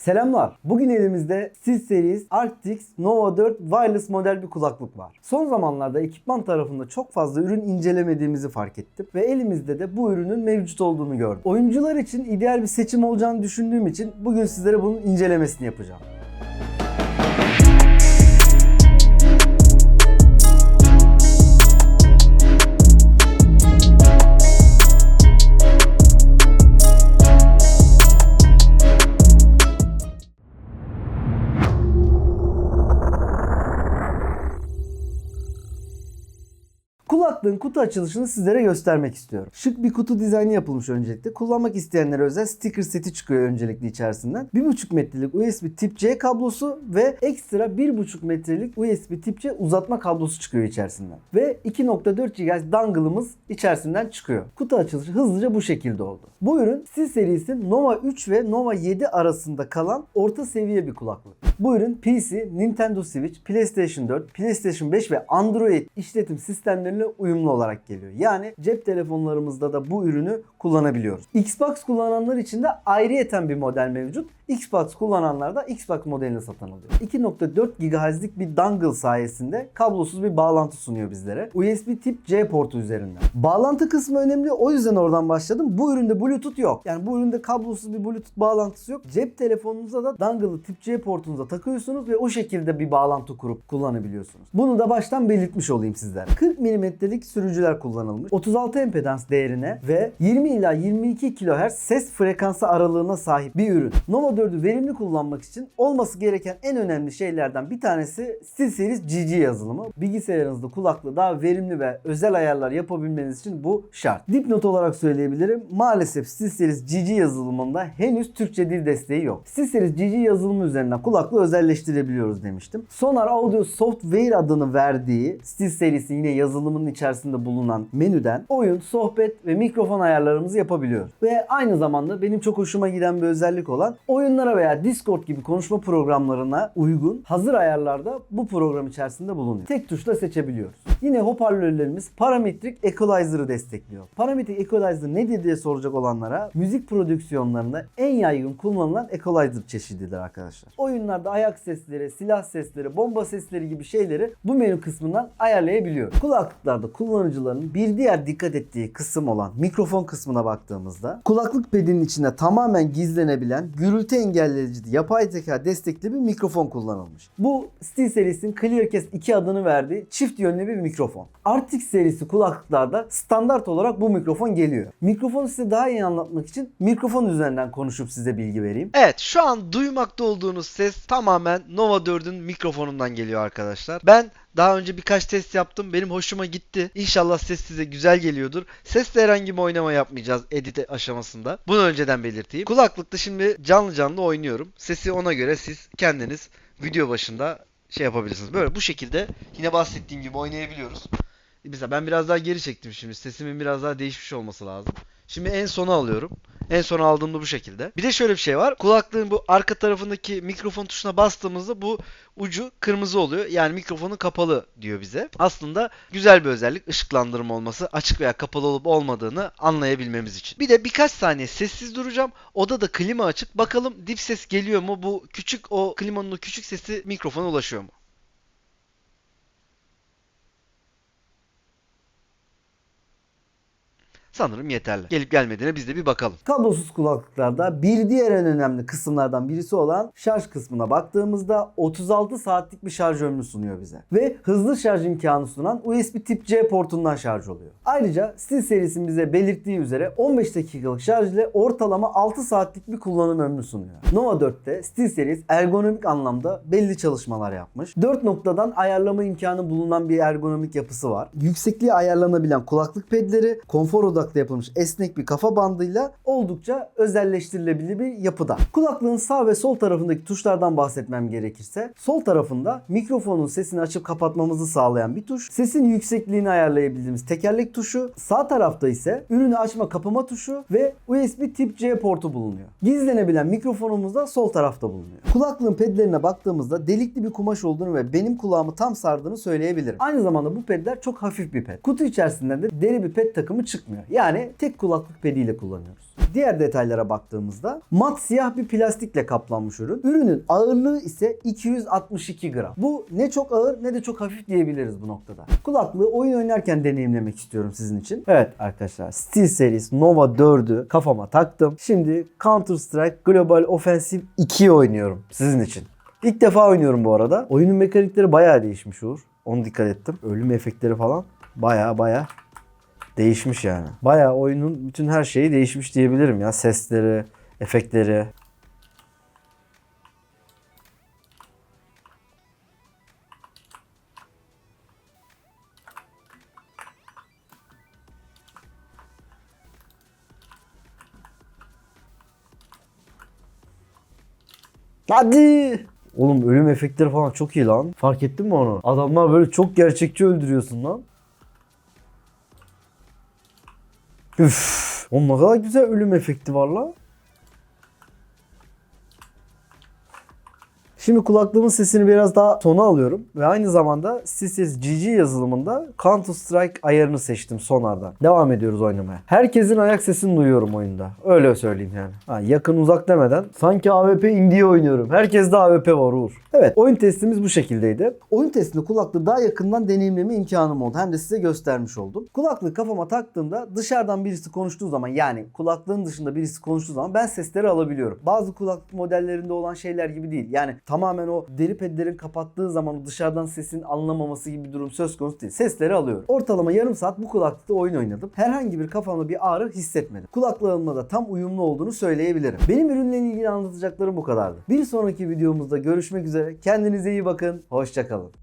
Selamlar. Bugün elimizde SteelSeries Arctis Nova 4 wireless model bir kulaklık var. Son zamanlarda ekipman tarafında çok fazla ürün incelemediğimizi fark ettim ve elimizde de bu ürünün mevcut olduğunu gördüm. Oyuncular için ideal bir seçim olacağını düşündüğüm için bugün sizlere bunun incelemesini yapacağım. Kulaklığın kutu açılışını sizlere göstermek istiyorum. Şık bir kutu dizaynı yapılmış öncelikle. Kullanmak isteyenlere özel sticker seti çıkıyor öncelikle içerisinden. 1.5 metrelik USB tip C kablosu ve ekstra 1.5 metrelik USB tip C uzatma kablosu çıkıyor içerisinden. Ve 2.4 GHz dongle'ımız içerisinden çıkıyor. Kutu açılışı hızlıca bu şekilde oldu. Bu ürün Steel serisi Nova 3 ve Nova 7 arasında kalan orta seviye bir kulaklık. Bu ürün PC, Nintendo Switch, PlayStation 4, PlayStation 5 ve Android işletim sistemlerine uyumlu olarak geliyor. Yani cep telefonlarımızda da bu ürünü kullanabiliyoruz. Xbox kullananlar için de ayrıyeten bir model mevcut. Xbox kullananlar da Xbox modelini satın alıyor. 2.4 GHz'lik bir dongle sayesinde kablosuz bir bağlantı sunuyor bizlere. USB tip C portu üzerinden. Bağlantı kısmı önemli o yüzden oradan başladım. Bu üründe Bluetooth yok. Yani bu üründe kablosuz bir Bluetooth bağlantısı yok. Cep telefonunuza da dongle'ı tip C portunuza takıyorsunuz ve o şekilde bir bağlantı kurup kullanabiliyorsunuz. Bunu da baştan belirtmiş olayım sizlere. 40 mm'lik sürücüler kullanılmış. 36 impedans değerine ve 20 ila 22 kHz ses frekansı aralığına sahip bir ürün. Nova 4'ü verimli kullanmak için olması gereken en önemli şeylerden bir tanesi SteelSeries GG yazılımı. Bilgisayarınızda kulaklığı daha verimli ve özel ayarlar yapabilmeniz için bu şart. Dipnot olarak söyleyebilirim. Maalesef SteelSeries GG yazılımında henüz Türkçe dil desteği yok. SteelSeries GG yazılımı üzerinden kulaklığı özelleştirebiliyoruz demiştim. Sonar Audio Software adını verdiği SteelSeries'in yine yazılımının içerisinde bulunan menüden oyun, sohbet ve mikrofon ayarlarımızı yapabiliyoruz. Ve aynı zamanda benim çok hoşuma giden bir özellik olan oyunlara veya Discord gibi konuşma programlarına uygun hazır ayarlarda bu program içerisinde bulunuyor. Tek tuşla seçebiliyoruz. Yine hoparlörlerimiz parametrik equalizer'ı destekliyor. Parametrik equalizer nedir diye soracak olanlara müzik prodüksiyonlarında en yaygın kullanılan equalizer çeşididir arkadaşlar. Oyunlarda ayak sesleri, silah sesleri, bomba sesleri gibi şeyleri bu menü kısmından ayarlayabiliyoruz. Kulaklıklarda kullanıcıların bir diğer dikkat ettiği kısım olan mikrofon kısmına baktığımızda kulaklık pedinin içinde tamamen gizlenebilen gürültü engelleyici yapay zeka destekli bir mikrofon kullanılmış. Bu SteelSeries'in ClearCast 2 adını verdiği çift yönlü bir mikrofon. Arctic serisi kulaklıklarda standart olarak bu mikrofon geliyor. Mikrofonu size daha iyi anlatmak için mikrofon üzerinden konuşup size bilgi vereyim. Evet şu an duymakta olduğunuz ses tamamen Nova 4'ün mikrofonundan geliyor arkadaşlar. Ben daha önce birkaç test yaptım. Benim hoşuma gitti. İnşallah ses size güzel geliyordur. Sesle herhangi bir oynama yapmayacağız edit aşamasında. Bunu önceden belirteyim. Kulaklıkta şimdi canlı canlı oynuyorum. Sesi ona göre siz kendiniz video başında şey yapabilirsiniz. Böyle bu şekilde yine bahsettiğim gibi oynayabiliyoruz. Mesela ben biraz daha geri çektim şimdi. Sesimin biraz daha değişmiş olması lazım. Şimdi en sona alıyorum. En sona aldığımda bu şekilde. Bir de şöyle bir şey var. Kulaklığın bu arka tarafındaki mikrofon tuşuna bastığımızda bu ucu kırmızı oluyor. Yani mikrofonu kapalı diyor bize. Aslında güzel bir özellik ışıklandırma olması. Açık veya kapalı olup olmadığını anlayabilmemiz için. Bir de birkaç saniye sessiz duracağım. Odada klima açık. Bakalım dip ses geliyor mu? Bu küçük o klimanın o küçük sesi mikrofona ulaşıyor mu? Sanırım yeterli. Gelip gelmediğine biz de bir bakalım. Kablosuz kulaklıklarda bir diğer en önemli kısımlardan birisi olan şarj kısmına baktığımızda 36 saatlik bir şarj ömrü sunuyor bize. Ve hızlı şarj imkanı sunan USB tip C portundan şarj oluyor. Ayrıca Steel serisinin bize belirttiği üzere 15 dakikalık şarj ile ortalama 6 saatlik bir kullanım ömrü sunuyor. Nova 4'te Steel Series ergonomik anlamda belli çalışmalar yapmış. 4 noktadan ayarlama imkanı bulunan bir ergonomik yapısı var. Yüksekliği ayarlanabilen kulaklık pedleri, konfor odaklı yapılmış esnek bir kafa bandıyla oldukça özelleştirilebilir bir yapıda. Kulaklığın sağ ve sol tarafındaki tuşlardan bahsetmem gerekirse sol tarafında mikrofonun sesini açıp kapatmamızı sağlayan bir tuş, sesin yüksekliğini ayarlayabildiğimiz tekerlek tuşu, sağ tarafta ise ürünü açma kapama tuşu ve USB tip C portu bulunuyor. Gizlenebilen mikrofonumuz da sol tarafta bulunuyor. Kulaklığın pedlerine baktığımızda delikli bir kumaş olduğunu ve benim kulağımı tam sardığını söyleyebilirim. Aynı zamanda bu pedler çok hafif bir ped. Kutu içerisinden de deri bir ped takımı çıkmıyor. Yani tek kulaklık pediyle kullanıyoruz. Diğer detaylara baktığımızda mat siyah bir plastikle kaplanmış ürün. Ürünün ağırlığı ise 262 gram. Bu ne çok ağır ne de çok hafif diyebiliriz bu noktada. Kulaklığı oyun oynarken deneyimlemek istiyorum sizin için. Evet arkadaşlar SteelSeries Nova 4'ü kafama taktım. Şimdi Counter Strike Global Offensive 2'yi oynuyorum sizin için. İlk defa oynuyorum bu arada. Oyunun mekanikleri bayağı değişmiş Uğur. Onu dikkat ettim. Ölüm efektleri falan bayağı bayağı değişmiş yani. Bayağı oyunun bütün her şeyi değişmiş diyebilirim ya. Sesleri, efektleri. Hadi! Oğlum ölüm efektleri falan çok iyi lan. Fark ettin mi onu? Adamlar böyle çok gerçekçi öldürüyorsun lan. Üf. Oğlum ne kadar güzel ölüm efekti var lan. Şimdi kulaklığımın sesini biraz daha sona alıyorum ve aynı zamanda SteelSeries GG yazılımında Counter Strike ayarını seçtim sonardan. Devam ediyoruz oynamaya. Herkesin ayak sesini duyuyorum oyunda. Öyle söyleyeyim yani. Ha, yakın uzak demeden sanki AWP indiye oynuyorum. Herkeste AWP var Uğur. Evet oyun testimiz bu şekildeydi. Oyun testinde kulaklığı daha yakından deneyimleme imkanım oldu. Hem de size göstermiş oldum. Kulaklığı kafama taktığımda dışarıdan birisi konuştuğu zaman yani kulaklığın dışında birisi konuştuğu zaman ben sesleri alabiliyorum. Bazı kulaklık modellerinde olan şeyler gibi değil. Yani tamamen o deri pedlerin kapattığı zaman dışarıdan sesin anlamaması gibi bir durum söz konusu değil. Sesleri alıyorum. Ortalama yarım saat bu kulaklıkta oyun oynadım. Herhangi bir kafamda bir ağrı hissetmedim. Kulaklığımla da tam uyumlu olduğunu söyleyebilirim. Benim ürünle ilgili anlatacaklarım bu kadardı. Bir sonraki videomuzda görüşmek üzere. Kendinize iyi bakın. Hoşçakalın.